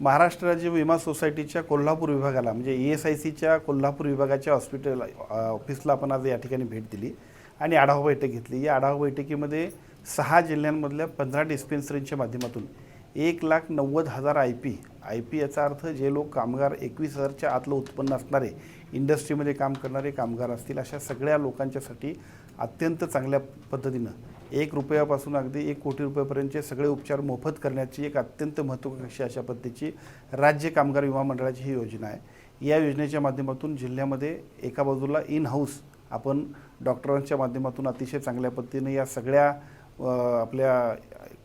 महाराष्ट्र राज्य विमा सोसायटीच्या कोल्हापूर विभागाला म्हणजे ई एस आय सीच्या कोल्हापूर विभागाच्या हॉस्पिटल ऑफिसला आपण आज या ठिकाणी भेट दिली आणि आढावा बैठक घेतली. या आढावा बैठकीमध्ये सहा जिल्ह्यांमधल्या पंधरा डिस्पेन्सरींच्या माध्यमातून एक लाख नव्वद हजार आय पी. आय पी याचा अर्थ जे लोक कामगार एकवीस हजारच्या आतलं उत्पन्न असणारे इंडस्ट्रीमध्ये काम करणारे कामगार असतील अशा सगळ्या लोकांच्यासाठी अत्यंत चांगल्या पद्धतीनं एक रुपयापासून अगदी एक कोटी रुपयापर्यंतचे सगळे उपचार मोफत करण्याची एक अत्यंत महत्त्वाकांक्षी अशा पद्धतीची राज्य कामगार विमा मंडळाची ही योजना आहे. या योजनेच्या माध्यमातून जिल्ह्यामध्ये एका बाजूला इन हाऊस आपण डॉक्टरांच्या माध्यमातून अतिशय चांगल्या पद्धतीने या सगळ्या आपल्या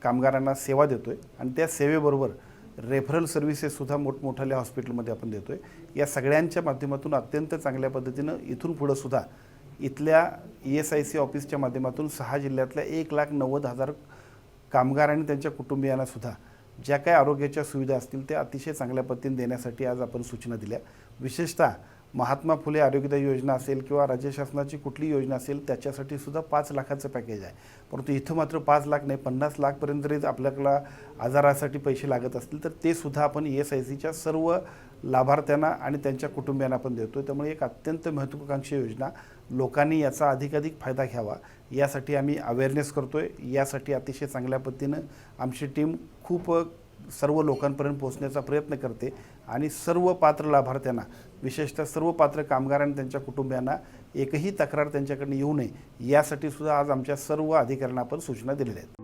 कामगारांना सेवा देतो आहे आणि त्या सेवेबरोबर रेफरल सर्व्हिसेससुद्धा मोठमोठ्या हॉस्पिटलमध्ये आपण देतो आहे या सगळ्यांच्या माध्यमातून अत्यंत चांगल्या पद्धतीनं इथून पुढं सुद्धा इथल्या ई एस आय सी ऑफिसच्या माध्यमातून सहा जिल्ह्यातल्या एक लाख नव्वद हजार कामगार आणि त्यांच्या कुटुंबियांनासुद्धा ज्या काही आरोग्याच्या सुविधा असतील त्या अतिशय चांगल्या पद्धतीने देण्यासाठी आज आपण सूचना दिल्या. विशेषतः महात्मा फुले आरोग्यदायी योजना असेल किंवा राज्य शासनाची कुठली योजना असेल त्याच्यासाठी सुद्धा पाच लाखाचं पॅकेज आहे. परंतु इथं मात्र पाच लाख नाही पन्नास लाखपर्यंत जरी आपल्याकडं आजारासाठी पैसे लागत असतील तर ते सुद्धा आपण ई एस आय सीच्या सर्व लाभार्थ्यांना आणि त्यांच्या कुटुंबियांना आपण देतो त्यामुळे एक अत्यंत महत्त्वाकांक्षी योजना. लोकांनी याचा अधिकाधिक फायदा घ्यावा. यासाठी आम्ही अवेअरनेस करतो आहे यासाठी अतिशय चांगल्या पद्धतीनं आमची टीम खूप सर्व लोकांपर्यंत पोहोचण्याचा प्रयत्न करते आणि सर्व पात्र लाभार्थ्यांना विशेषतः सर्व पात्र कामगार आणि त्यांच्या कुटुंबियांना एकही तक्रार त्यांच्याकडनं येऊ नये यासाठी सुद्धा आज आमच्या सर्व अधिकाऱ्यांना आपण सूचना दिलेल्या आहेत.